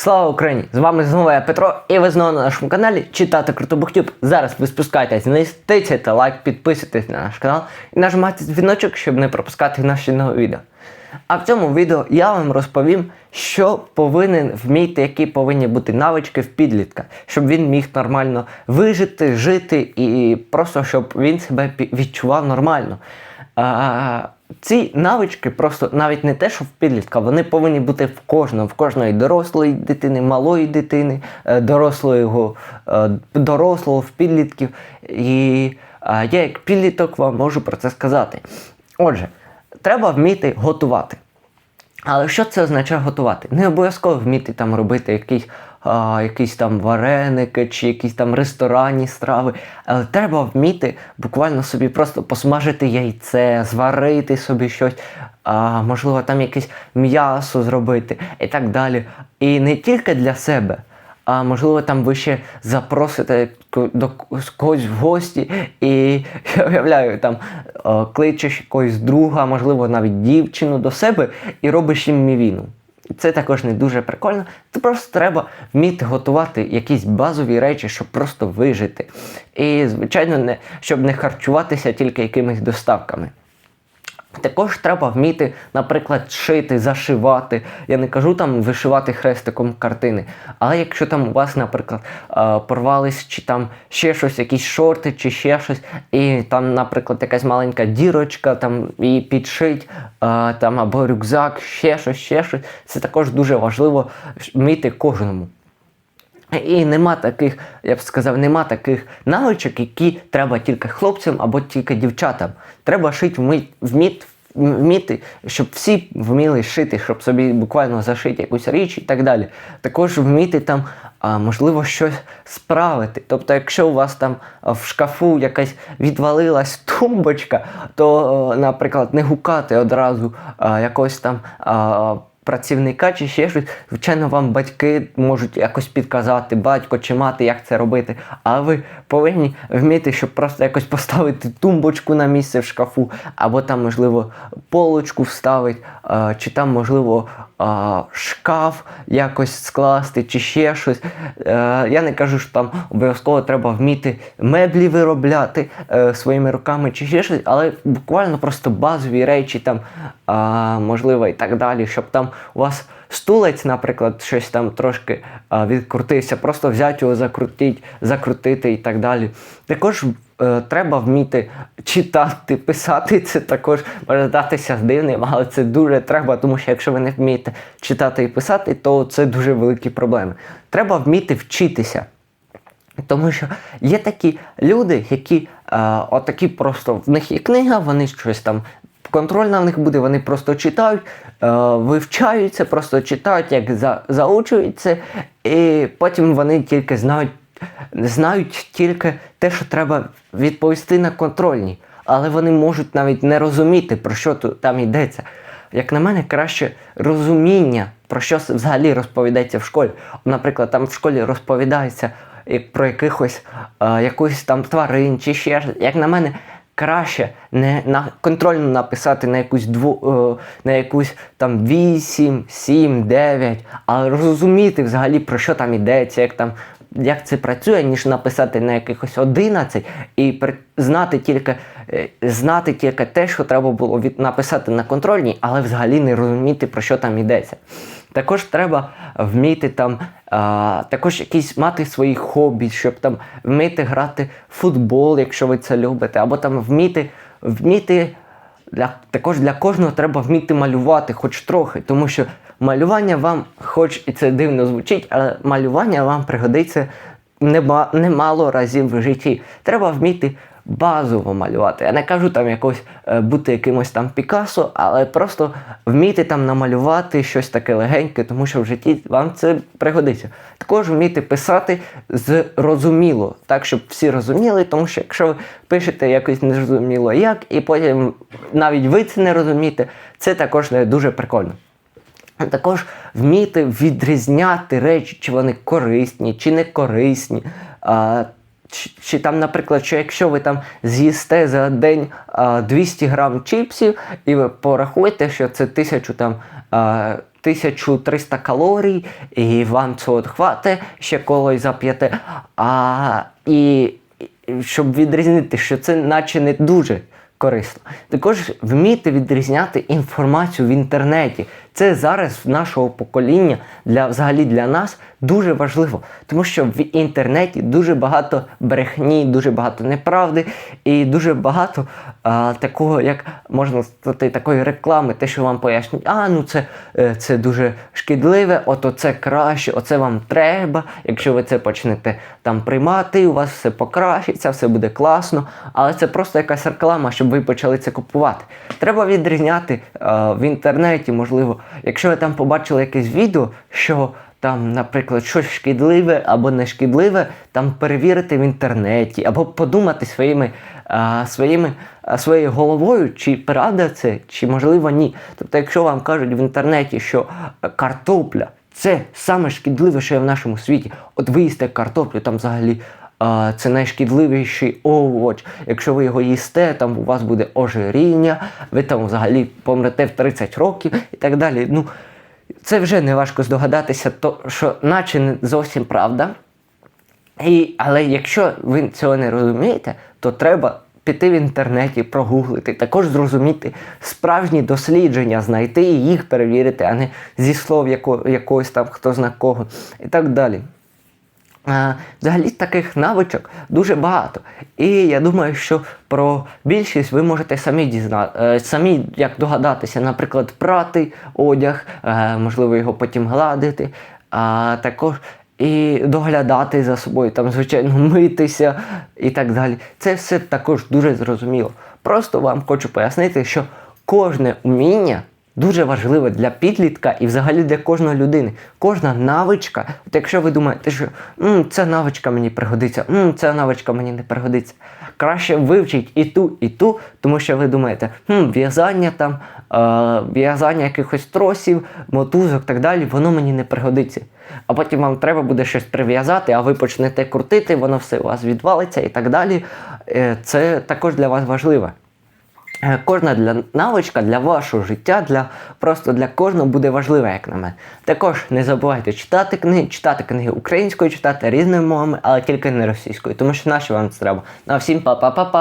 Слава Україні! З вами знову я Петро, і ви знову на нашому каналі Читати Круто Буктюб. Зараз ви спускайтесь вниз, тицяйте лайк, підписуйтесь на наш канал і нажимайте дзвіночок, щоб не пропускати наші нові відео. А в цьому відео я вам розповім, що повинен вміти, які повинні бути навички в підлітка, щоб він міг нормально вижити, жити і просто щоб він себе відчував нормально. А, ці навички просто навіть не те, що в підлітка, вони повинні бути в кожному, в кожної дорослої дитини, малої дитини, е, дорослого, е, дорослого в підлітків. І е, я як підліток вам можу про це сказати. Отже, треба вміти готувати. Але що це означає готувати? Не обов'язково вміти там робити якісь, а, якісь там вареники чи якісь там ресторанні страви. Але треба вміти буквально собі просто посмажити яйце, зварити собі щось, а, можливо, там якесь м'ясо зробити і так далі. І не тільки для себе. А можливо, там ви ще запросите до когось в гості, і я уявляю, там е, кличеш якогось друга, можливо, навіть дівчину до себе і робиш їм мівіну. Це також не дуже прикольно. Це просто треба вміти готувати якісь базові речі, щоб просто вижити. І, звичайно, не, щоб не харчуватися тільки якимись доставками. Також треба вміти, наприклад, шити, зашивати. Я не кажу там вишивати хрестиком картини. Але якщо там у вас, наприклад, е, порвались чи там ще щось, якісь шорти чи ще щось, і там, наприклад, якась маленька дірочка, там і підшить, е, там або рюкзак, ще щось, ще щось. Це також дуже важливо вміти кожному. І нема таких, я б сказав, нема таких навичок, які треба тільки хлопцям або тільки дівчатам. Треба шити вмі- вміт, вміти, щоб всі вміли шити, щоб собі буквально зашити якусь річ і так далі. Також вміти там, можливо, щось справити. Тобто, якщо у вас там в шкафу якась відвалилась тумбочка, то, наприклад, не гукати одразу якось там. Працівника чи ще щось, звичайно, вам батьки можуть якось підказати, батько чи мати, як це робити. А ви повинні вміти, щоб просто якось поставити тумбочку на місце в шкафу, або там, можливо, полочку вставити, чи там, можливо, шкаф якось скласти, чи ще щось. Е, Я не кажу, що там обов'язково треба вміти меблі виробляти е, своїми руками чи ще щось, але буквально просто базові речі, там, можливо, і так далі, щоб там у вас стулець, наприклад, щось там трошки а, відкрутився, просто взяти його, закрутити, закрутити і так далі. Також е, треба вміти читати, писати. Це також може здатися дивним, але це дуже треба, тому що якщо ви не вмієте читати і писати, то це дуже великі проблеми. Треба вміти вчитися. Тому що є такі люди, які е, отакі просто в них є книга, вони щось там. Контрольна в них буде, вони просто читають, е, вивчаються, просто читають, як за, заучують і потім вони тільки знають, знають тільки те, що треба відповісти на контрольні. Але вони можуть навіть не розуміти, про що там йдеться. Як на мене, краще розуміння, про що взагалі розповідається в школі. Наприклад, там в школі розповідається про якихось е, якусь там тварин чи ще. Як на мене, краще не на контрольно написати на якусь дву, е, на якусь там 8, 7, 9, а розуміти взагалі про що там йдеться, як там. Як це працює, ніж написати на якихось 11 і знати тільки е, знати тільки те, що треба було від... написати на контрольній, але взагалі не розуміти, про що там йдеться. Також треба вміти там, а, також якісь мати свої хобі, щоб там вміти грати в футбол, якщо ви це любите, або там вміти, вміти для, також для кожного треба вміти малювати, хоч трохи, тому що малювання вам, хоч і це дивно звучить, але малювання вам пригодиться нема, немало разів в житті. Треба вміти базово малювати. Я не кажу там якось е, бути якимось там Пікассо, але просто вміти там намалювати щось таке легеньке, тому що в житті вам це пригодиться. Також вміти писати зрозуміло, так щоб всі розуміли, тому що якщо ви пишете якось незрозуміло як, і потім навіть ви це не розумієте, це також не дуже прикольно. Також вміти відрізняти речі, чи вони корисні, чи не корисні. А, чи, чи там, наприклад, що якщо ви там з'їсте за день а, 200 грам чіпсів, і ви порахуєте, що це тисячу там а, 1300 калорій, і вам цього хватить, ще коло зап'єте. А, і щоб відрізнити, що це наче не дуже корисно. Також вміти відрізняти інформацію в інтернеті. Це зараз в нашого покоління для взагалі для нас дуже важливо, тому що в інтернеті дуже багато брехні, дуже багато неправди і дуже багато а, такого, як можна сказати, такої реклами, те, що вам пояснюють, а ну це, е, це дуже шкідливе, ото це краще, оце вам треба. Якщо ви це почнете там приймати, у вас все покращиться, все буде класно. Але це просто якась реклама, щоб ви почали це купувати. Треба відрізняти е, в інтернеті, можливо, якщо ви там побачили якесь відео, що там, наприклад, щось шкідливе або не шкідливе, там перевірити в інтернеті, або подумати своїми, а, своїми, а, своєю головою, чи правда це, чи можливо ні. Тобто, якщо вам кажуть в інтернеті, що е, картопля це саме шкідливе, що є в нашому світі, от ви картоплю, там взагалі. Це найшкідливіший овоч. Якщо ви його їсте, там у вас буде ожиріння, ви там взагалі помрете в 30 років і так далі. Ну, це вже не важко здогадатися, то, що наче не зовсім правда. І, але якщо ви цього не розумієте, то треба піти в інтернеті, прогуглити, також зрозуміти справжні дослідження, знайти і їх перевірити, а не зі слов яко, якогось там хто зна кого і так далі. Взагалі таких навичок дуже багато. І я думаю, що про більшість ви можете самі дізнати, самі як догадатися, наприклад, прати одяг, е, можливо, його потім гладити, а також і доглядати за собою, там, звичайно, митися і так далі. Це все також дуже зрозуміло. Просто вам хочу пояснити, що кожне уміння дуже важливе для підлітка і взагалі для кожної людини. Кожна навичка, от якщо ви думаєте, що «М, ця навичка мені пригодиться, «М, ця навичка мені не пригодиться. Краще вивчіть і ту, і ту, тому що ви думаєте, хм, в'язання там, е, в'язання якихось тросів, мотузок так далі, воно мені не пригодиться. А потім вам треба буде щось прив'язати, а ви почнете крутити, воно все у вас відвалиться і так далі. Е, Це також для вас важливо. Е, Кожна для навичка для вашого життя, для просто для кожного буде важлива, як на мене. Також не забувайте читати книги, читати книги українською, читати різними мовами, але тільки не російською, тому що наші вам треба. Ну а всім па-па-па-па!